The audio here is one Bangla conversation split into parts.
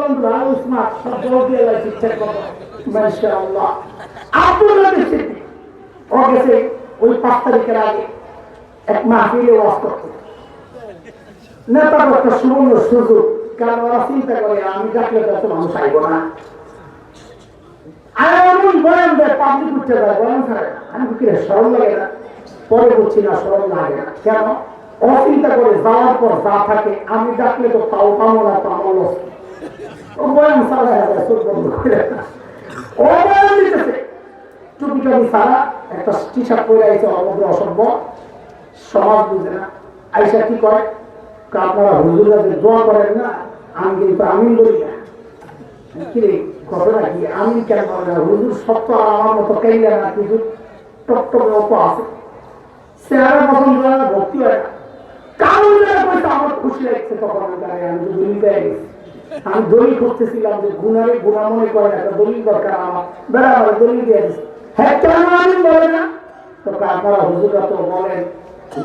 বলেন ভাই উসমান সব জবাব দিয়ে লাগছে ঠিক কথা মাশাআল্লাহ আব্দুল নবী সিদ্দিক ও গেছে ওই পাঁচ তারিখের আগে এক মাহফিলে ওয়াজ করতে। নেতার একটা সুবর্ণ সুযোগ কারণ ওরা চিন্তা করে অচিন্তা করে যাওয়ার পর যা থাকে, আমি ডাকলে তো তাও পাবো না তো আমার loss কি? ও বয়ান ছাড়া যায় চোখ বন্ধ করে ও দিতেছে টুপি টুপি একটা টি শার্ট পরে আইছে অভদ্র অসভ্য সমাজ বুঝে না আইসা কি করে আপনারা হুজুররা যে দোয়া করেন না আমি কিন্তু আমিন বলি না কিরে ঘটনা কি আমি কেন বলে না হুজুর সত্য আমার মতো কেইলা না কিছু টকটকে অত আছে চেহারা পছন্দ হয় না ভক্তি হয় না কারণ যারা আমার খুশি লাগছে তখন আমি আমি দলিল পেয়ে গেছি আমি দলিল করতেছিলাম যে গুণারে গুণা মনে করে একটা দলিল দরকার আমার। বেড়া, আমার দলিল দিয়ে দিচ্ছে হ্যাঁ কেন আমি বলে না। তো আপনারা হুজুররা তো বলেন,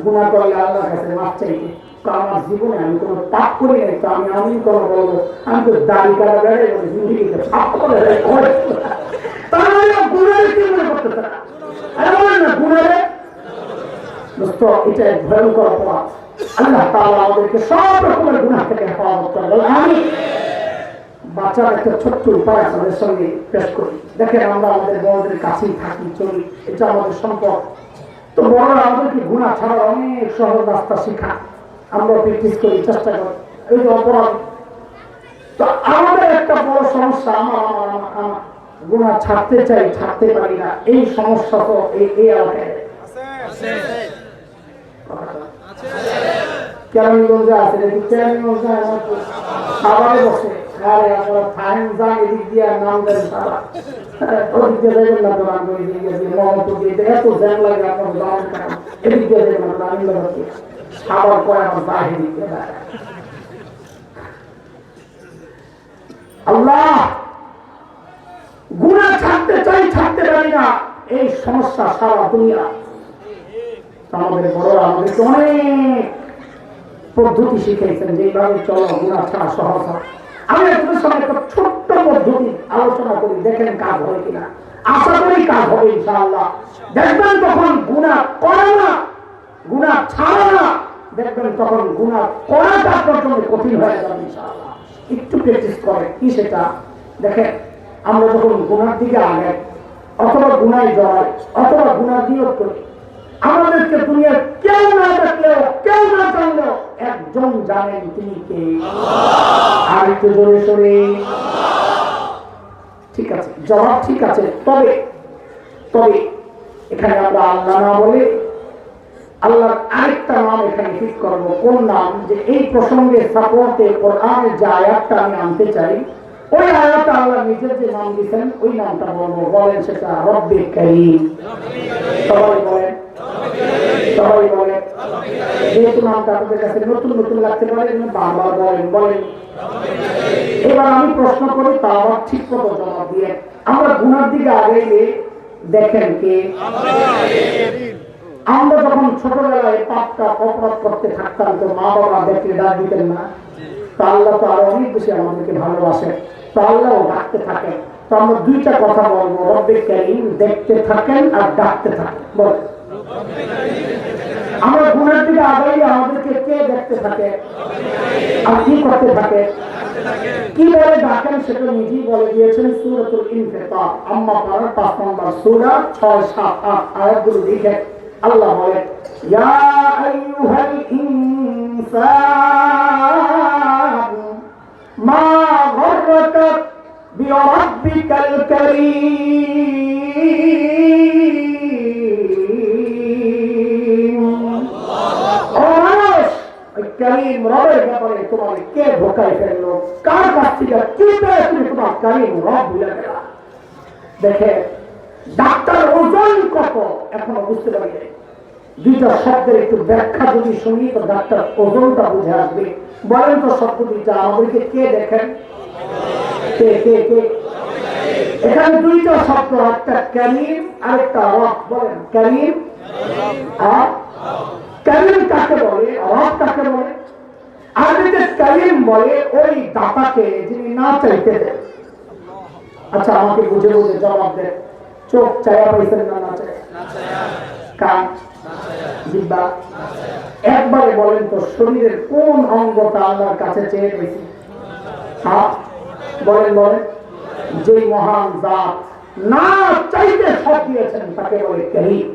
গুণা করলে আল্লাহর কাছে মাপ চাইতে। তো আমার জীবনে আমি কোনো পাপ করি নাই, তো আমি আমি কোনো বলব? আমি তো দাড়ি কাটা বেড়ে বলে জিন্দিগিতে পাপ করে মানে গুণারে কি মনে করতেছে? না, গুণারে? দোস্ত, এটা এক ভয়ঙ্কর অপরাধ। আল্লাহ তাআলা আমাদেরকে সব রকমের গুনাহ থেকে হেফাজত করে বলেন বাঁচার একটা ছোট্ট উপায় আপনাদের সঙ্গে পেশ করি। দেখেন আমরা আমাদের বড়দের কাছেই থাকি, চলি, এটা আমাদের সম্পদ। তো বড়রা আমাদেরকে গুণা ছাড়ার অনেক সহজ রাস্তা শেখা। আমরা প্র্যাকটিস করি, চেষ্টা করি। এই যে অপরাধ। তো আমাদের একটা বড় সমস্যা, আমার আমার আমার গুণা ছাড়তে চাই, ছাড়তে পারি না। এই সমস্যা তো এই এই এলাকায় কেরানীগঞ্জে আছে কেরানীগঞ্জে আমার বসে। আরে বাহির আল্লাহ গুণা ছাড়তে চাই, ছাড়তে পারি না। এই সমস্যা সারা দুনিয়া। আমাদের বড়রা আমাদেরকে অনেক পদ্ধতি শিখিয়েছেন যে চলো গুণা ছাড়া সহজ হয়। আমি আপনাদের সঙ্গে একটা ছোট্ট পদ্ধতি আলোচনা করি, দেখেন কাজ হয় কিনা। আশা করি কাজ হবে ইনশাআল্লাহ। দেখবেন তখন গুণা করে না গুণা ছাড়া না। দেখবেন তখন গুণা করাটা আপনার জন্য কঠিন হয়ে যাবে ইনশাআল্লাহ। একটু প্র্যাকটিস করে কি সেটা? দেখেন, আমরা যখন গুণার দিকে আগে, অথবা গুণায় জড়াই, অথবা গুণার নিয়োগ করি আমাদেরকে দুনিয়ার কেউ না দেখলেও কেউ না জানলেও একজন জানেন তিনি কে। আর একটু জোরে সরে ঠিক আছে জবাব ঠিক আছে। তবে তবে এখানে আমরা আল্লাহ না বলে আল্লাহর আরেকটা নাম এখানে ঠিক করব। কোন নাম? যে এই প্রসঙ্গে সাপোর্টে কোরআনের যে আয়াতটা আমি আনতে চাই ওই আয়াতটা আল্লাহ নিজের যে নাম দিয়েছেন ওই নামটা বলব। বলেন সেটা রব্বে করিম। সবাই বলেন। যেহেতু আপনাদের কাছে নতুন নতুন লাগতে পারে বারবার বলেন বলেন। এবার আমি প্রশ্ন করি, তা আবার ঠিক মতো জবাব দিয়ে। আমরা গুণার দিকে আগে দেখেন কে? আমরা যখন ছোটবেলায় পাপটা অপরাধ করতে থাকতাম, তো মা বাবা দেখলে ডাক দিতেন না। তো আল্লাহ তো আরও অনেক বেশি আমাদেরকে ভালোবাসে তো আল্লাহও ডাকতে থাকেন। তো আমরা দুইটা কথা বলব, রব্বে কারিম দেখতে থাকেন আর ডাকতে থাকেন। বল আমরা গুণের দিকে আগাই আমাদেরকে কে দেখতে থাকে? আর কি করতে থাকে? কি বলে ডাকেন সেটা নিজেই বলে দিয়েছেন সুরতুল ইনফিতার। আম্মা পাড়ার পাঁচ নম্বর সুরা ছয়, সাত, আট আয়াতগুলো লিখে আল্লাহ বলে ইয়া আইয়ুহাল ইনসান মা গররাকা বিরাব্বিকাল কারীম। কারীম রবের ব্যাপারে তোমার কে ধোকায় ফেলল? কার কাছ থেকে? কি পেয়ে তুমি তোমার কারীম রব ভুলে গেলা? দেখে, ডাক্তার ওজন কত? এখনও বুঝতে পারি। দুইটা শব্দের একটু ব্যাখ্যা যদি শুনি, তো ডাক্তার ওজনটা বুঝে আসবে। বলেন তো শব্দ দুইটা আমাদেরকে কে দেখেন? কে কে কে? এখানে দুইটা শব্দ, একটা ক্যারিম আরেকটা রব। বলেন ক্যারিম আর ক্যারিম কাকে বলে? রব কাকে বলে? আরবিতে কারিম বলে ওই দাতাকে যিনি না চাইতে দেন। আচ্ছা আমাকে বুঝে বুঝে জবাব দেন চোখ চায়া পাইছেন না না চায়? কান? জিব্বা? একবারে বলেন তো শরীরের কোন অঙ্গটা আল্লাহর কাছে চেয়ে পেয়েছি হাত? বলেন বলেন। যে মহান জাত না চাইতে সব দিয়েছেন তাকে বলে করিম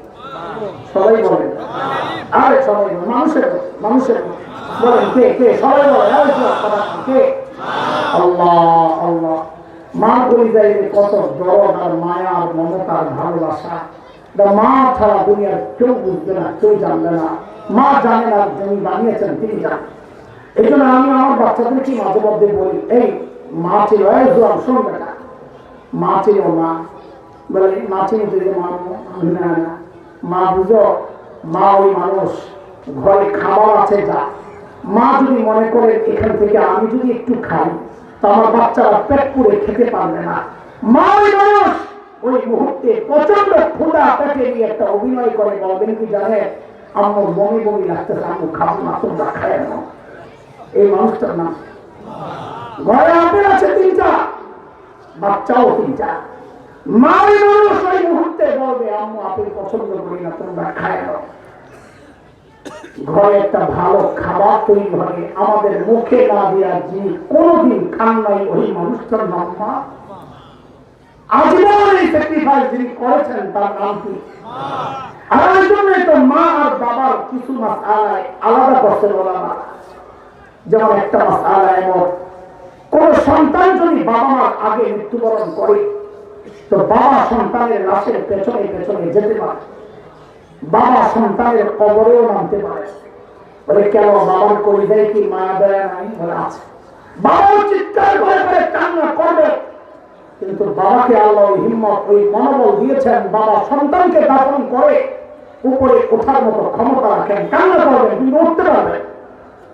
সবাই বলেন আরে সবাই বলেন। মানুষের মানুষের বলেন কে কে, সবাই বলেন আরে কে? আল্লাহ আল্লাহ। মা বলি যায় কত দরদ আর মায়া আর মমতা আর ভালোবাসা। মা ছাড়া দুনিয়ার কেউ বুঝবে না, কেউ জানবে না। মা জানে না যিনি বানিয়েছেন, তিনি জানেন। এই জন্য আমি আমার বাচ্চাদেরকে মাঝে মধ্যে বলি, এই, মা ছিল জোয়ান শোন বেটা মা ছিল মা বলে মা চিনি তুই মা না। মা বুঝো মা ওই মানুষ, ঘরে খাবার আছে যা। মা যদি মনে করে এখান থেকে আমি যদি একটু খাই, তো আমার বাচ্চারা পেট পুড়ে খেতে পারবে না। মা ওই মানুষ ওই মুহূর্তে প্রচণ্ড ক্ষুদা পেটে নিয়ে একটা অভিনয় করে, বলবেন কি জানে? আমার বমি বমি লাগতেছে আমি খাব না, তোমরা খায় না এই মানুষটার নাম। ঘরে আপেল আছে তিনটা, বাচ্চাও তিনটা। মারি মানুষ ওই মুহূর্তে বলবে আম্মু আপেল পছন্দ করি না তোমরা খায় না ঘরে একটা ভালো খাবার তৈরি হবে। আমাদের মুখে না দেওয়া যিনি কোনোদিন খান নাই ওই মানুষটার নাম মা। আজীবন এই স্যাক্রিফাইস যিনি করেছেন তার নাম কি? আর জন্যই তো মা আর বাবার কিছু মাস আলায় আলাদা করতে বলা না যেমন একটা মাস আলায় কোন সন্তান যদি বাবা মার আগে মৃত্যুবরণ করে তো বাবা সন্তানের লাশের পেছনে পেছনে যেতে পারে। বাবা সন্তানের কবরেও নামতে পারে। বলে, কেন বাবার কলিজায় কি মায়া দেয় নাই? বলে, আছে। বাবাও চিৎকার করে করে কান্না করবে। কিন্তু বাবাকে আল্লাহ হিম্মত, ওই মনোবল দিয়েছেন। বাবা সন্তানকে দাফন করে উপরে ওঠার মতো ক্ষমতা রাখেন। কান্না করবেন, কিন্তু উঠতে পারবেন।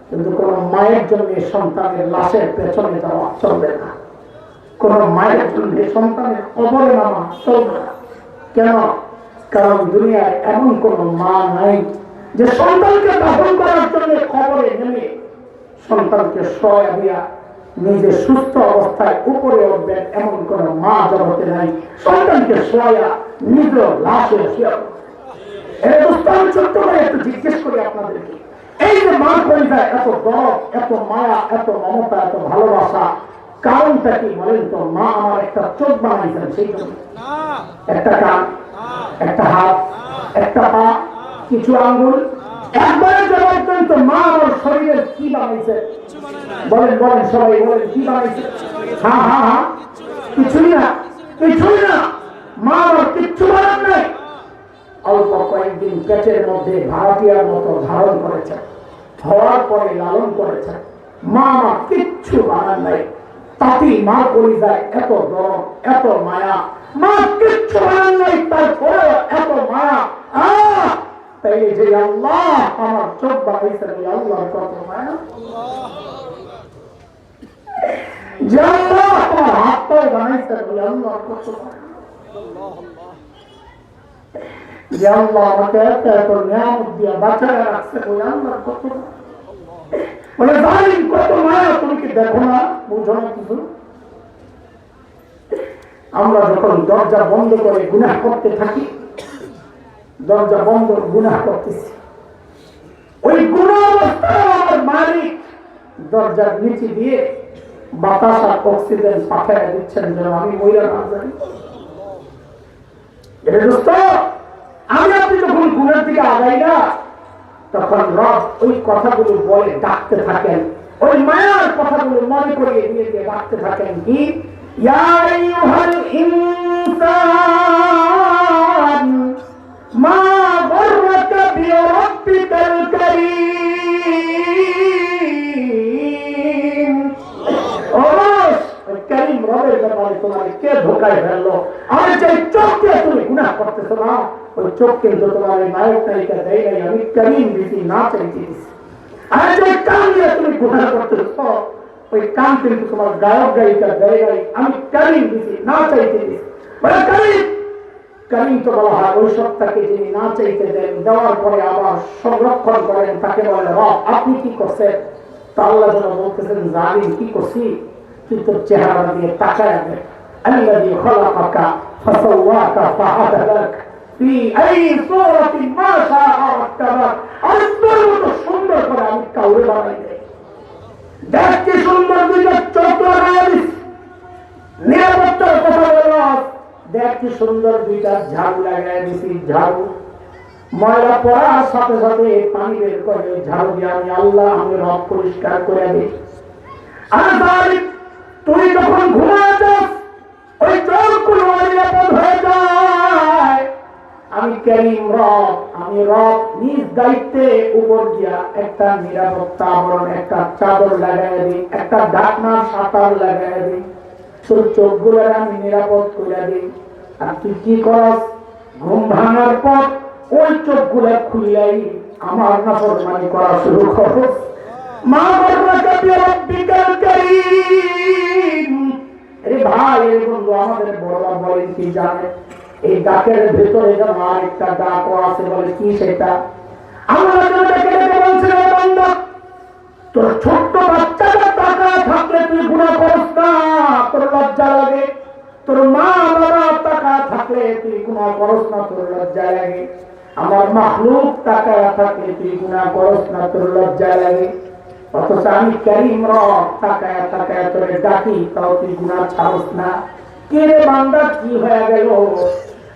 কিন্তু কোন মায়ের জন্য সন্তানের লাশের পেছনে যাওয়া চলবে না। কোন মায়ের জন্য, সন্তানের কবরে নামা চলবে কেন? কারণ দুনিয়ায় এমন কোন মা নাই যে সন্তানকে দাফন করার জন্য খবরে নেমে সন্তানকে সয় দিয়া নিজে সুস্থ অবস্থায় উপরে উঠবেন এমন কোন মা জগতে নাই। সন্তানকে সয়া নিজ লাশে শুয়ে একটু জিজ্ঞেস করি আপনাদেরকে। এই যে মা কলিজা এত দরদ এত মায়া, এত মমতা, এত ভালোবাসা কারণটা কি বলেন তো? মা আমার একটা চোখ বানাইছেন সেই একটা কান, একটা হাত, একটা পা, কিছু আঙ্গুল। একবারে জবাব দেন তো, মা আমার শরীরের কি বানাইছে? বলেন বলেন সবাই, বলেন, কি বানাইছে? হ্যাঁ হ্যাঁ হ্যাঁ কিছুই না কিছুই না। মা আমার কিচ্ছু বানান নাই। অল্প কয়েকদিন পেটের মধ্যে ভাড়াটিয়ার মতো ধারণ করেছে হওয়ার পরে লালন করেছে। মা আমার কিচ্ছু বানান নাই। তাতেই মা করি যায় এত দরদ এত মায়া। মা, কিচ্ছু বানান নাই তারপরে এত মায়া। আহ! তাই যে আল্লাহ আমার চোখ বানাইছে ওই আল্লাহর কত মায়া। যে আল্লাহ আমার হাত পাও বানাইছে ওই আল্লাহর কত মায়া। যে আল্লাহ আমাকে এত এত নিয়ামত দিয়া বাঁচায় রাখছে ওই আল্লাহর কত বলে, জালিম, কত মায়া তুমি কি দেখো না? বুঝো না কিছু? আমরা যখন দরজা বন্ধ করে গুনাহ করতে থাকি, দরজা বন্ধ গুনাহ করতেছি। ওই আমার মালিক দরজার নিচে দিয়ে বাতাস আর অক্সিজেন পাঠায় দিচ্ছেন যেন আমি মহিলা না জানি। এটা দোস্ত, আমি আপনি যখন গুণের দিকে আগাই না, তখন রব ওই কথাগুলো বলে ডাকতে থাকেন। ওই মায়ার কথাগুলো মনে করিয়ে দিয়ে ডাকতে থাকেন কি? মা ব্যাপারে লুকায় ফেলল? আর যে চোখ দিয়ে তুমি গুনাহ করতেছো না, ওই চোখ কিন্তু তোমার নায়ক নায়িকা দেয় আমি করিম দিছি না চাইতে দিছি আর যে কান দিয়ে তুমি ঘোষণা করতেছ, ওই কান কিন্তু তোমার গায়ক গায়িকা গায়ে গায়ি আমি কারিম দিছি, না চাইতে দিছি। বলে কারিম কারিম তো বলা হয় ওই সত্তাকে যিনি না চাইতে দেন, দেওয়ার পরে আবার সংরক্ষণ করেন, তাকে বলে রব, আপনি কি করছেন? তা আল্লাহ যেন বলতেছেন জানি কি করছি? কিন্তু চেহারা দিয়ে তাকায় আগে আল্লাহ দিয়ে খোলা পাকা ফসল ফাহাদাক في أي صورة ما شاء ركبك আর তোর মতো সুন্দর করে আমি কাউরে বানাই দেয় দেখ কি সুন্দর দুইটা চোখ লাগাই দিস নিরাপত্তার কথা বলল দেখ কি সুন্দর দুইটা ঝাড়ু লাগাই দিছি ঝাড়ু ময়লা পড়ার সাথে সাথে পানি বের করে ঝাড়ু দিয়ে আমি আল্লাহ আমি রব পরিষ্কার করে দিই আর আমি ক্যারিম রব, আমি রব নিজ দায়িত্বে উপর দিয়া একটা নিরাপত্তা আবরণ, একটা চাদর লাগাই দিই, একটা ঢাকনার সাঁতার লাগাই দিই। তোর চোখগুলো আমি নিরাপদ করে দিই। আর তুই কি করস? ঘুম ভাঙার পর ওই চোখগুলো খুললেই আমার নাফরমানি করা শুরু করস মা বাবাকে বিরব্বিকাল কারীম। আরে ভাই বন্ধু আমাদের বড়রা বলেন কি জানে? এই ডাকের ভেতরে যেন আরেকটা ডাকও আছে বলে কি সেটা? তোর ছোট্ট বাচ্চাটা টাকা থাকলে তুই গুণা করস না। তোর লজ্জা লাগে। তোর মা বাবা টাকা থাকলে তুই গুণা করস না, তোর লজ্জা লাগে। আমার মাহলুক টাকা থাকলে তুই গুণা করস না, তোর লজ্জা লাগে। অথচ আমি ক্যারিম রব, টাকায় টাকায় তোরে ডাকি, তাও তুই গুণা ছাড়স না। কে বান্দা, কি হয়ে গেল?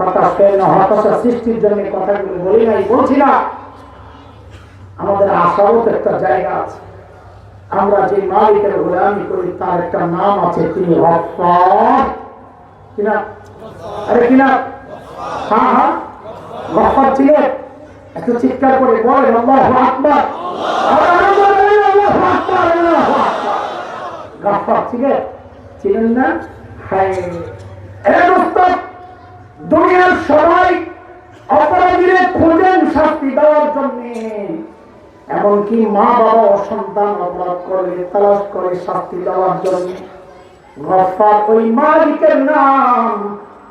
হতাশ হয়ে না হতাশা সৃষ্টির জন্য কথাগুলো বলি নাই, বলছি না। আমাদের আশারও একটা জায়গা আছে। আমরা যে মালিকের গোলামি করি, তার একটা নাম আছে, তিনি কিনা কিনা হ্যাঁ হ্যাঁ। গফফার ছিলেন চিৎকার করে বলেন, আল্লাহু আকবার। ছিলেন না? দুনিয়ার সবাই অপরাধীরে খোঁজেন শাস্তি দেওয়ার জন্য। এমনকি মা বাবা ও সন্তান অপরাধ করে, তালাশ করে শাস্তি দেওয়ার জন্য। গফফার ওই মালিকের নাম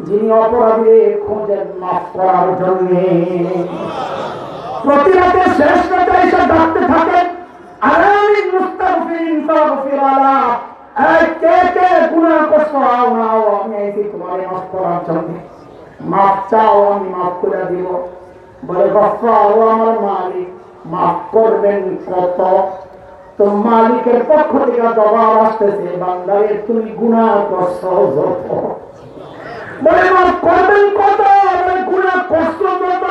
যিনি অপরাধীরে খোঁজেন মাফ করার জন্য। প্রতি রাতে শেষ রাতে এসে ডাকতে থাকেন আরামিন মুস্তাগফিরিন ফাগফির কে কে গুনাহ করছ? আও না আও আমি মাফ করার জন্য। মাফ চাও, আমি মাফ করে দিব। বলে গফফার ও আমার মালিক, মাফ করবেন কত তো মালিকের পক্ষ থেকে জবাব আসতেছে, বান্দারে, তুমি গুণা করছ, যত। বলে, মাফ করবেন কত? বলে গুণা করছ যত।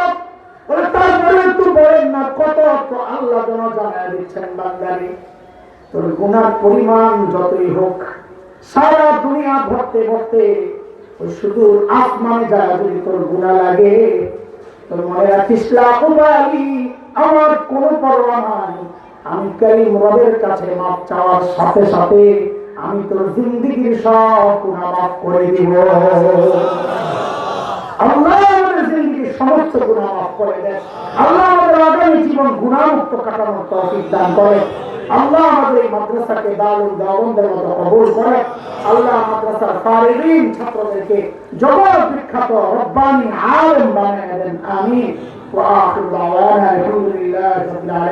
বলে, তারপরে একটু বলেন না কত, তো আল্লাহ যেন জানায় দিচ্ছেন বান্দারে। তোর গুণার পরিমাণ যতই হোক, সারা দুনিয়া ভরতে ভরতে শুধু আসমানে যায় যদি তোর গুণা লাগে, তোর মনে রাখিস আমার কোনো পরোয়া নাই। আমি কারিম রবের কাছে মাপ চাওয়ার সাথে সাথে আমি তোর জিন্দিগির সব গুণা মাফ করে দিব। আল্লাহ আমাদের জিন্দিগির সমস্ত গুণা মাফ করে দেন। আল্লাহ আমাদের আগামী জীবন গুণামুক্ত কাটানোর তৌফিক দান করে। আল্লাহ আমাদের এই মাদ্রাসাকে দারুল দেওবন্দের মতো কবুল করে আল্লাহ মাদ্রাসার ফারিদিন ছাত্রদেরকে জগৎ বিখ্যাত রব্বানি আলেম বানিয়ে দেন আমিন ওয়া আখিরু দাওয়ানা আলহামদুলিল্লাহি রাব্বিল আলামিন